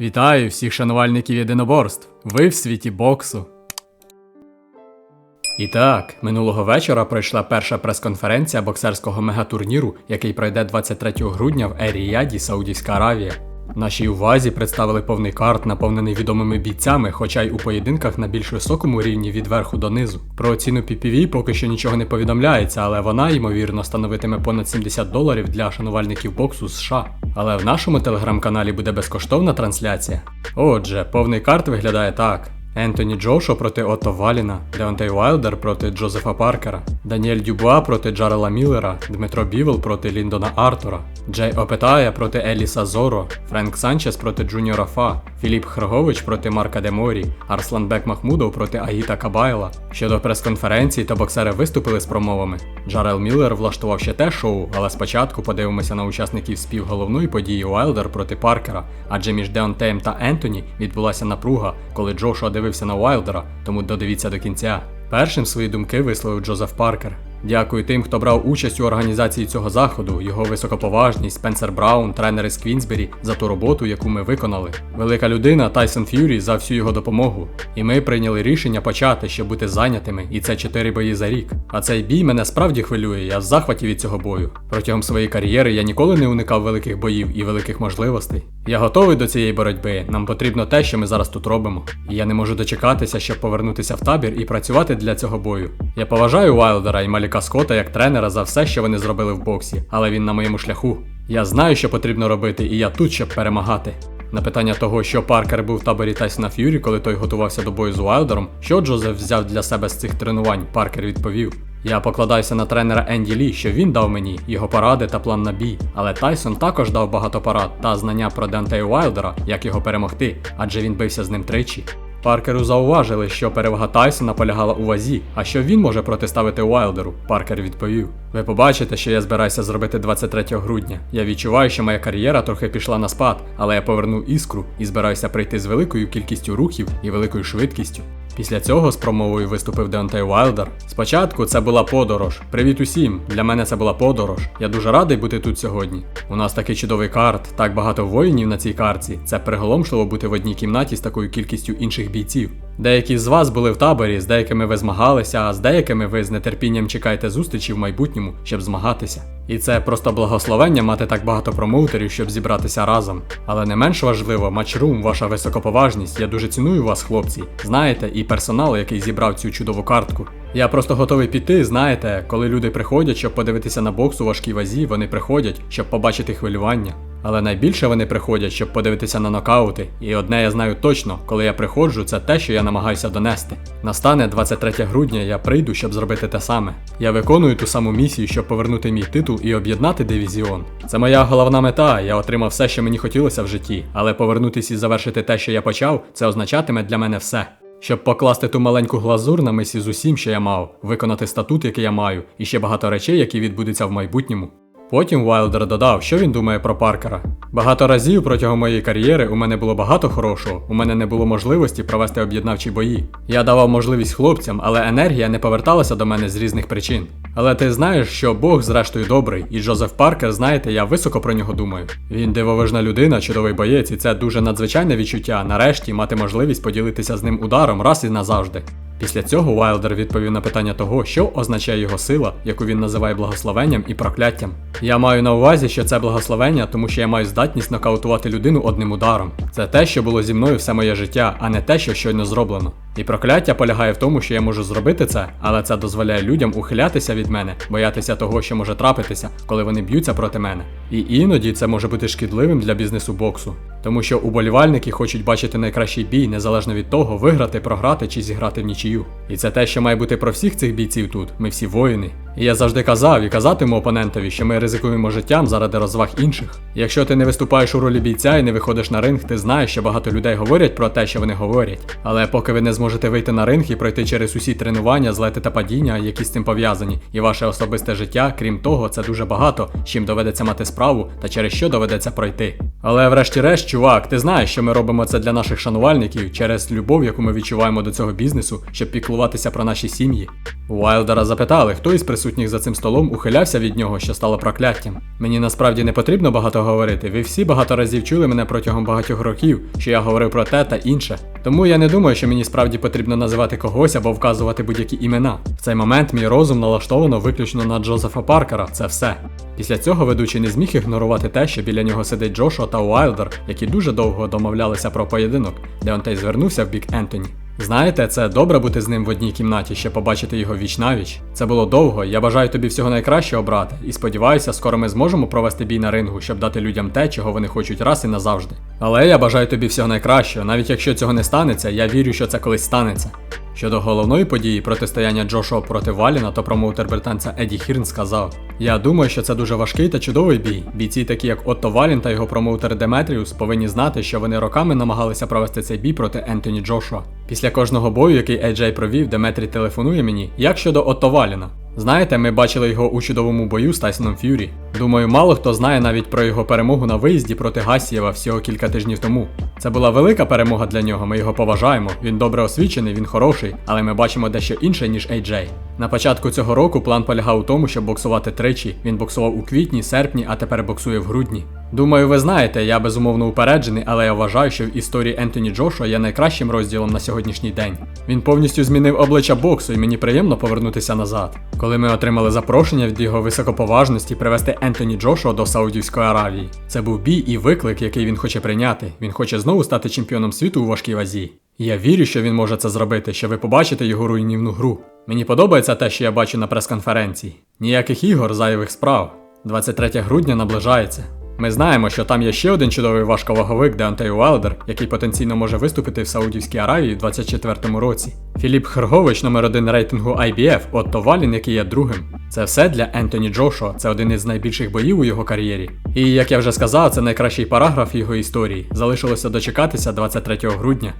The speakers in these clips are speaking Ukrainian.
Вітаю всіх шанувальників єдиноборств. Ви в світі боксу. І так, минулого вечора пройшла перша прес-конференція боксерського мегатурніру, який пройде 23 грудня в Ер-Ріяді, Саудівська Аравія. Нашій увазі представили повний карт, наповнений відомими бійцями, хоча й у поєдинках на більш високому рівні від верху до низу. Про ціну PPV поки що нічого не повідомляється, але вона, ймовірно, становитиме понад 70 доларів для шанувальників боксу США. Але в нашому телеграм-каналі буде безкоштовна трансляція. Отже, повний карт виглядає так. Ентоні Джошо проти Отто Валіна, Деонтей Уайлдер проти Джозефа Паркера, Даніель Дюбуа проти Джарела Міллера, Дмитро Бівел проти Ліндона Артура, Джей Опетая проти Еліса Зоро, Френк Санчес проти Джуніора Фа, Філіп Хрогович проти Марка Деморі, Арсланбек Махмудов проти Агіта Кабайла. Щодо прес-конференції, то боксери виступили з промовами. Джарел Міллер влаштував ще те шоу, але спочатку подивимося на учасників співголовної події Уайлдер проти Паркера, адже між Деонтеєм та Ентоні відбулася напруга, коли Джошуа дивився на Уайлдера, тому додивіться до кінця. Першим свої думки висловив Джозеф Паркер. Дякую тим, хто брав участь у організації цього заходу, його високоповажність, Спенсер Браун, тренери з Квінсбері за ту роботу, яку ми виконали. Велика людина Тайсон Ф'юрі за всю його допомогу. І ми прийняли рішення почати, щоб бути зайнятими, і це чотири бої за рік. А цей бій мене справді хвилює, я в захваті від цього бою. Протягом своєї кар'єри я ніколи не уникав великих боїв і великих можливостей. Я готовий до цієї боротьби. Нам потрібно те, що ми зараз тут робимо. І я не можу дочекатися, щоб повернутися в табір і працювати для цього бою. Я поважаю Уайлдера і Маліка Скотта як тренера за все, що вони зробили в боксі, але він на моєму шляху. Я знаю, що потрібно робити, і я тут, щоб перемагати. На питання того, що Паркер був в таборі Тайсона Ф'юрі, коли той готувався до бою з Уайлдером, що Джозеф взяв для себе з цих тренувань, Паркер відповів. Я покладаюся на тренера Енді Лі, що він дав мені його поради та план на бій. Але Тайсон також дав багато порад та знання про Дентея Уайлдера, як його перемогти, адже він бився з ним тричі. Паркеру зауважили, що перевага Тайсона полягала у вазі, а що він може протиставити Уайлдеру. Паркер відповів: Ви побачите, що я збираюся зробити 23 грудня. Я відчуваю, що моя кар'єра трохи пішла на спад, але я поверну іскру і збираюся прийти з великою кількістю рухів і великою швидкістю. Після цього з промовою виступив Деонтей Уайлдер. Спочатку це була подорож. Привіт усім! Для мене це була подорож. Я дуже радий бути тут сьогодні. У нас такий чудовий карт, так багато воїнів на цій карці. Це приголомшливо бути в одній кімнаті з такою кількістю інших бійців. Деякі з вас були в таборі, з деякими ви змагалися, а з деякими ви з нетерпінням чекаєте зустрічі в майбутньому, щоб змагатися. І це просто благословення мати так багато промоутерів, щоб зібратися разом. Але не менш важливо, матчрум, ваша високоповажність. Я дуже ціную вас, хлопці. Знаєте, і персонал, який зібрав цю чудову картку. Я просто готовий піти, знаєте, коли люди приходять, щоб подивитися на бокс у важкій вазі, вони приходять, щоб побачити хвилювання. Але найбільше вони приходять, щоб подивитися на нокаути. І одне я знаю точно, коли я приходжу, це те, що я намагаюся донести. Настане 23 грудня, я прийду, щоб зробити те саме. Я виконую ту саму місію, щоб повернути мій титул і об'єднати дивізіон. Це моя головна мета. Я отримав все, що мені хотілося в житті, але повернутися і завершити те, що я почав, це означатиме для мене все. Щоб покласти ту маленьку глазур на мисі з усім, що я мав, виконати статут, який я маю, і ще багато речей, які відбудуться в майбутньому. Потім Уайлдер додав, що він думає про Паркера. Багато разів протягом моєї кар'єри у мене було багато хорошого, у мене не було можливості провести об'єднавчі бої. Я давав можливість хлопцям, але енергія не поверталася до мене з різних причин. Але ти знаєш, що Бог зрештою добрий, і Джозеф Паркер, знаєте, я високо про нього думаю. Він дивовижна людина, чудовий боєць, і це дуже надзвичайне відчуття нарешті мати можливість поділитися з ним ударом раз і назавжди. Після цього Уайлдер відповів на питання того, що означає його сила, яку він називає благословенням і прокляттям. Я маю на увазі, що це благословення, тому що я маю здатність нокаутувати людину одним ударом. Це те, що було зі мною все моє життя, а не те, що щойно зроблено. І прокляття полягає в тому, що я можу зробити це, але це дозволяє людям ухилятися від мене, боятися того, що може трапитися, коли вони б'ються проти мене. І іноді це може бути шкідливим для бізнесу боксу, тому що уболівальники хочуть бачити найкращий бій, незалежно від того, виграти, програти чи зіграти в нічию. І це те, що має бути про всіх цих бійців тут. Ми всі воїни. І я завжди казав і казатиму опонентові, що ми ризикуємо життям заради розваг інших. Якщо ти не виступаєш у ролі бійця і не виходиш на ринг, ти знаєш, що багато людей говорять про те, що вони говорять. Але поки ви не зможете вийти на ринг і пройти через усі тренування, злети та падіння, які з цим пов'язані, і ваше особисте життя, крім того, це дуже багато, з чим доведеться мати справу та через що доведеться пройти. Але врешті-решт, чувак, ти знаєш, що ми робимо це для наших шанувальників через любов, яку ми відчуваємо до цього бізнесу, щоб піклуватися про наші сім'ї. Уайлдера запитали, хто із присутніх присутніх за цим столом ухилявся від нього, що стало прокляттям. Мені насправді не потрібно багато говорити. Ви всі багато разів чули мене протягом багатьох років, що я говорив про те та інше. Тому я не думаю, що мені справді потрібно називати когось або вказувати будь-які імена. В цей момент мій розум налаштовано виключно на Джозефа Паркера. Це все. Після цього ведучий не зміг ігнорувати те, що біля нього сидить Джошуа та Уайлдер, які дуже довго домовлялися про поєдинок, де Онтей звернувся в бік Ентоні. Знаєте, це добре бути з ним в одній кімнаті, ще побачити його віч навіч. Це було довго. Я бажаю тобі всього найкращого, брате, і сподіваюся, скоро ми зможемо провести бій на рингу, щоб дати людям те, чого вони хочуть раз і назавжди. Але я бажаю тобі всього найкращого, навіть якщо цього не станеться, я вірю, що це колись станеться. Щодо головної події протистояння Джошуа проти Валіна, то промоутер британця Еді Хірн сказав: Я думаю, що це дуже важкий та чудовий бій. Бійці, такі як Отто Валін та його промоутер Деметріус, повинні знати, що вони роками намагалися провести цей бій проти Ентоні Джошуа. Після кожного бою, який Еджей провів, Деметрі телефонує мені, як щодо Отто Валіна. Знаєте, ми бачили його у чудовому бою з Тайсоном Ф'юрі. Думаю, мало хто знає навіть про його перемогу на виїзді проти Гасієва всього кілька тижнів тому. Це була велика перемога для нього, ми його поважаємо. Він добре освічений, він хороший, але ми бачимо дещо інше, ніж AJ. На початку цього року план полягав у тому, щоб боксувати тричі. Він боксував у квітні, серпні, а тепер боксує в грудні. Думаю, ви знаєте, я безумовно упереджений, але я вважаю, що в історії Ентоні Джошуа є найкращим розділом на сьогоднішній день. Він повністю змінив обличчя боксу, і мені приємно повернутися назад. Коли ми отримали запрошення від його високоповажності привести Ентоні Джошуа до Саудівської Аравії. Це був бій і виклик, який він хоче прийняти. Він хоче знову стати чемпіоном світу у важкій вазі. Я вірю, що він може це зробити, що ви побачите його руйнівну гру. Мені подобається те, що я бачу на прес-конференції. Ніяких ігор, зайвих справ. 23 грудня наближається. Ми знаємо, що там є ще один чудовий важковаговик Деонтей Уайлдер, який потенційно може виступити в Саудівській Аравії у 24-му році. Філіп Хергович, номер один рейтингу IBF, Отто Валін, який є другим. Це все для Ентоні Джошуа, це один із найбільших боїв у його кар'єрі. І як я вже сказав, це найкращий параграф його історії. Залишилося дочекатися 23 грудня.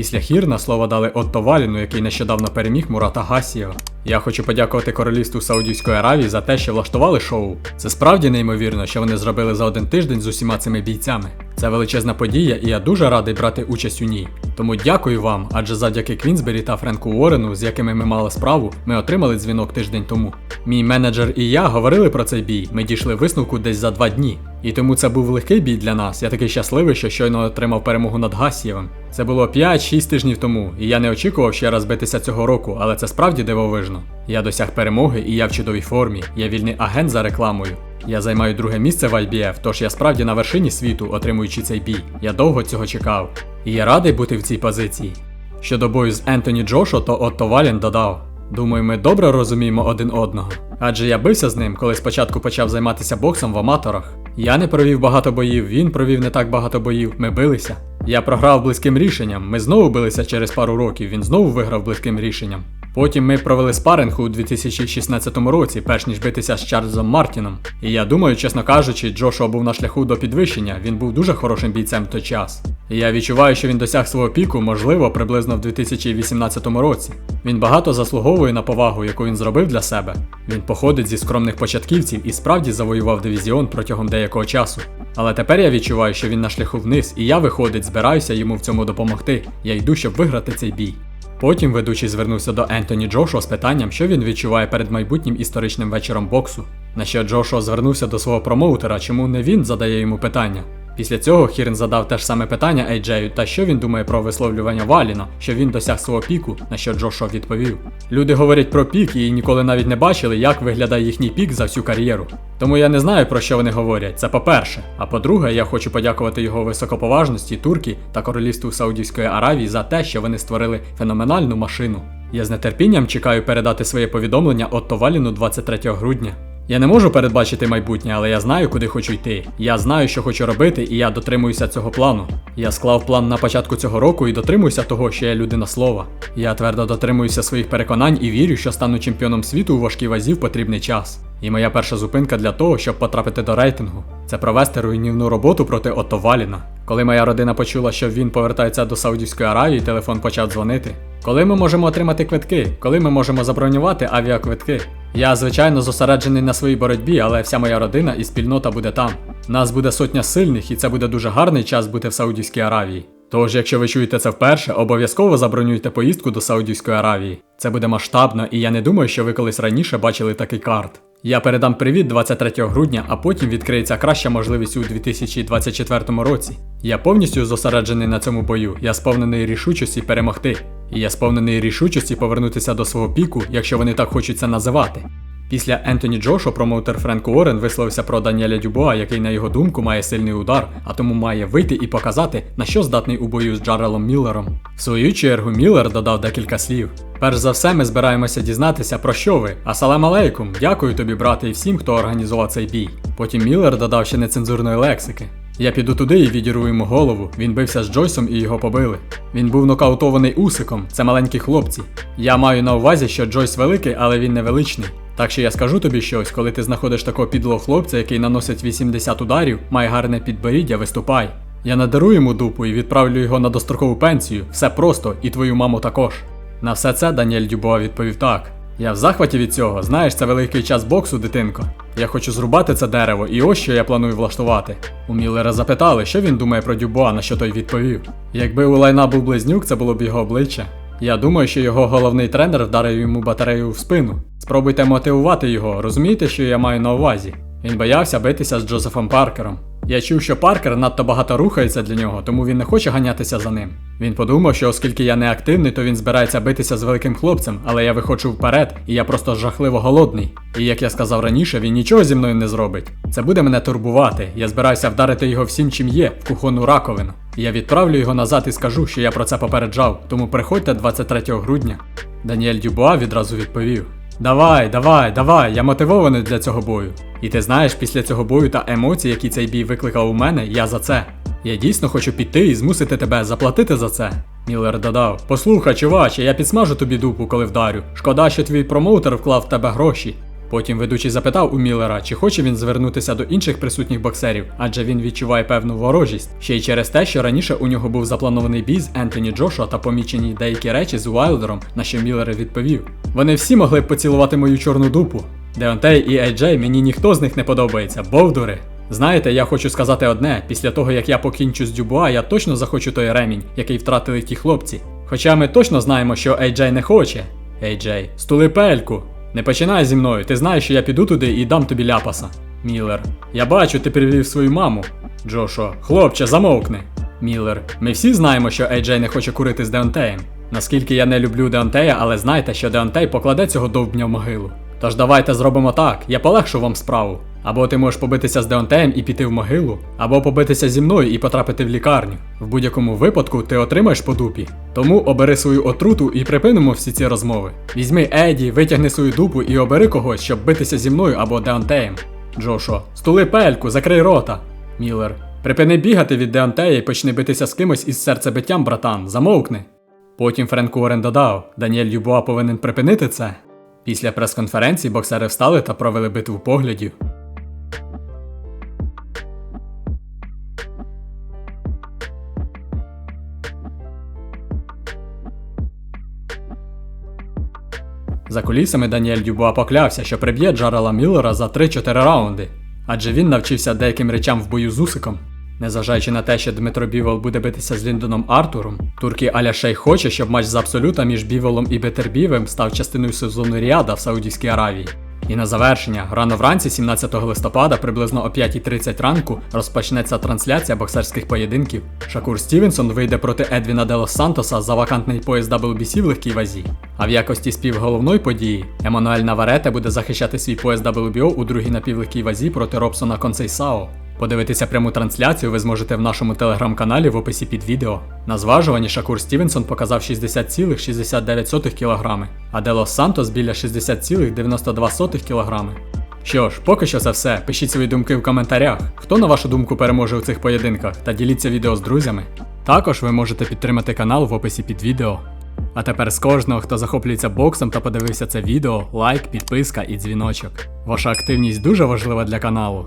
Після Хірна слово дали Отто Валіну, який нещодавно переміг Мурата Гасієва. Я хочу подякувати королівству Саудівської Аравії за те, що влаштували шоу. Це справді неймовірно, що вони зробили за один тиждень з усіма цими бійцями. Це величезна подія, і я дуже радий брати участь у ній. Тому дякую вам, адже завдяки Квінсбері та Френку Уорену, з якими ми мали справу, ми отримали дзвінок тиждень тому. Мій менеджер і я говорили про цей бій. Ми дійшли висновку десь за два дні. І тому це був легкий бій для нас. Я такий щасливий, що щойно отримав перемогу над Гасієвим. Це було 5-6 тижнів тому, і я не очікував ще раз битися цього року, але це справді дивовижно. Я досяг перемоги і я в чудовій формі. Я вільний агент за рекламою. Я займаю друге місце в IBF, тож я справді на вершині світу, отримуючи цей бій. Я довго цього чекав. І я радий бути в цій позиції. Щодо бою з Ентоні Джошо, то Отто Валін додав. Думаю, ми добре розуміємо один одного. Адже я бився з ним, коли спочатку почав займатися боксом в аматорах. Я не провів багато боїв, він провів не так багато боїв, ми билися. Я програв близьким рішенням, ми знову билися через пару років, він знову виграв близьким рішенням. Потім ми провели спаринг у 2016 році, перш ніж битися з Чарльзом Мартіном. І я думаю, чесно кажучи, Джошуа був на шляху до підвищення, він був дуже хорошим бійцем в той час. Я відчуваю, що він досяг свого піку, можливо, приблизно в 2018 році. Він багато заслуговує на повагу, яку він зробив для себе. Він походить зі скромних початківців і справді завоював дивізіон протягом деякого часу. Але тепер я відчуваю, що він на шляху вниз, і я, виходить, збираюся йому в цьому допомогти. Я йду, щоб виграти цей бій. Потім ведучий звернувся до Ентоні Джошуа з питанням, що він відчуває перед майбутнім історичним вечором боксу. На що Джошуа звернувся до свого промоутера, чому не він задає йому питання. Після цього Хірн задав те ж саме питання Ейджею та що він думає про висловлювання Валіна, що він досяг свого піку, на що Джошуа відповів. Люди говорять про пік і ніколи навіть не бачили, як виглядає їхній пік за всю кар'єру. Тому я не знаю про що вони говорять. Це по-перше. А по-друге, я хочу подякувати його високоповажності Турки та королівству Саудівської Аравії за те, що вони створили феноменальну машину. Я з нетерпінням чекаю передати своє повідомлення Отто Валіну 23 грудня. Я не можу передбачити майбутнє, але я знаю, куди хочу йти. Я знаю, що хочу робити, і я дотримуюся цього плану. Я склав план на початку цього року і дотримуюся того, що я людина слова. Я твердо дотримуюся своїх переконань і вірю, що стану чемпіоном світу у важкій вазі в потрібний час. І моя перша зупинка для того, щоб потрапити до рейтингу, це провести руйнівну роботу проти Отто Валіна. Коли моя родина почула, що він повертається до Саудівської Аравії, телефон почав дзвонити. Коли ми можемо отримати квитки? Коли ми можемо забронювати авіаквитки? Я, звичайно, зосереджений на своїй боротьбі, але вся моя родина і спільнота буде там. Нас буде сотня сильних, і це буде дуже гарний час бути в Саудівській Аравії. Тож, якщо ви чуєте це вперше, обов'язково забронюйте поїздку до Саудівської Аравії. Це буде масштабно, і я не думаю, що ви колись раніше бачили такий карт. Я передам привіт 23 грудня, а потім відкриється краща можливість у 2024 році. Я повністю зосереджений на цьому бою, я сповнений рішучості перемогти. І я сповнений рішучості повернутися до свого піку, якщо вони так хочуть це називати. Після Ентоні Джошо промоутер Френк Уоррен висловився про Даніеля Дюбуа, який, на його думку, має сильний удар, а тому має вийти і показати, на що здатний у бою з Джарелом Міллером. В свою чергу Міллер додав декілька слів. Перш за все, ми збираємося дізнатися, про що ви. Асалам алейкум, дякую тобі, брате, і всім, хто організував цей бій. Потім Міллер додав ще нецензурної лексики. Я піду туди і відірву йому голову. Він бився з Джойсом і його побили. Він був нокаутований усиком, це маленькі хлопці. Я маю на увазі, що Джойс великий, але він невеличний. Так що я скажу тобі щось, коли ти знаходиш такого підлого хлопця, який наносить 80 ударів, має гарне підборіддя, виступай. Я надару йому дупу і відправлю його на дострокову пенсію. Все просто, і твою маму також. На все це Даніель Дюбуа відповів так. Я в захваті від цього, знаєш, це великий час боксу, дитинко. Я хочу зрубати це дерево, і ось що я планую влаштувати. У Міллера запитали, що він думає про Дюбуа, на що той відповів. Якби у лайна був близнюк, це було б його обличчя. Я думаю, що його головний тренер вдарив йому батарею в спину. Спробуйте мотивувати його, розумієте, що я маю на увазі? Він боявся битися з Джозефом Паркером. Я чув, що Паркер надто багато рухається для нього, тому він не хоче ганятися за ним. Він подумав, що оскільки я не активний, то він збирається битися з великим хлопцем, але я виходжу вперед, і я просто жахливо голодний. І як я сказав раніше, він нічого зі мною не зробить. Це буде мене турбувати. Я збираюся вдарити його всім, чим є, в кухонну раковину. Я відправлю його назад і скажу, що я про це попереджав, тому приходьте 23 грудня. Даніель Дюбуа відразу відповів: Давай, давай, давай, я мотивований для цього бою. І ти знаєш, після цього бою та емоцій, які цей бій викликав у мене, я за це. Я дійсно хочу піти і змусити тебе заплатити за це. Міллер додав: Послухай, чуваче, я підсмажу тобі дупу, коли вдарю. Шкода, що твій промоутер вклав в тебе гроші. Потім ведучий запитав у Міллера, чи хоче він звернутися до інших присутніх боксерів, адже він відчуває певну ворожість. Ще й через те, що раніше у нього був запланований бій з Ентоні Джошуа та помічені деякі речі з Уайлдером, на що Міллер відповів. Вони всі могли б поцілувати мою чорну дупу. Деонтей і Ейджей мені ніхто з них не подобається, бовдури. Знаєте, я хочу сказати одне: після того як я покінчу з Дюбуа, я точно захочу той ремінь, який втратили ті хлопці. Хоча ми точно знаємо, що Ейджей не хоче. Ейджей, стули пельку. Не починай зі мною, ти знаєш, що я піду туди і дам тобі ляпаса. Міллер. Я бачу, ти привів свою маму. Джошо. Хлопче, замовкни. Міллер. Ми всі знаємо, що Ейджей не хоче курити з Деонтеєм. Наскільки я не люблю Деонтея, але знайте, що Деонтей покладе цього довбня в могилу. Тож давайте зробимо так, я полегшу вам справу. Або ти можеш побитися з Деонтеєм і піти в могилу, або побитися зі мною і потрапити в лікарню. В будь-якому випадку ти отримаєш по дупі. Тому обери свою отруту і припинимо всі ці розмови. Візьми Еді, витягни свою дупу і обери когось, щоб битися зі мною або Деонтеєм. Джошо, стули пельку, закрий рота. Міллер. Припини бігати від Деонтея і почни битися з кимось із серцебиттям, братан, замовкни. Потім Френк Уоррен додав: Даніель Дюбуа повинен припинити це. Після прес-конференції боксери встали та провели битву поглядів. За кулісами Даніель Дюбуа поклявся, що приб'є Джарела Міллера за 3-4 раунди, адже він навчився деяким речам в бою з Усиком. Незважаючи на те, що Дмитро Бівол буде битися з Ліндоном Артуром, турки Аля Шей хоче, щоб матч з абсолюта між Біволом і Бетербівем став частиною сезону Ріада в Саудівській Аравії. І на завершення, рано вранці, 17 листопада, приблизно о 5.30 ранку, розпочнеться трансляція боксерських поєдинків. Шакур Стівенсон вийде проти Едвіна Делос Сантоса за вакантний пояс WBC в легкій вазі. А в якості співголовної події Еммануель Наварете буде захищати свій пояс WBO у другій напівлегкій вазі проти Робсона Консейсао. Подивитися пряму трансляцію ви зможете в нашому телеграм-каналі в описі під відео. На зважуванні Шакур Стівенсон показав 60,69 кг, а Делос Сантос біля 60,92 кг. Що ж, поки що це все. Пишіть свої думки в коментарях. Хто на вашу думку переможе у цих поєдинках та діліться відео з друзями. Також ви можете підтримати канал в описі під відео. А тепер з кожного, хто захоплюється боксом та подивився це відео, лайк, підписка і дзвіночок. Ваша активність дуже важлива для каналу.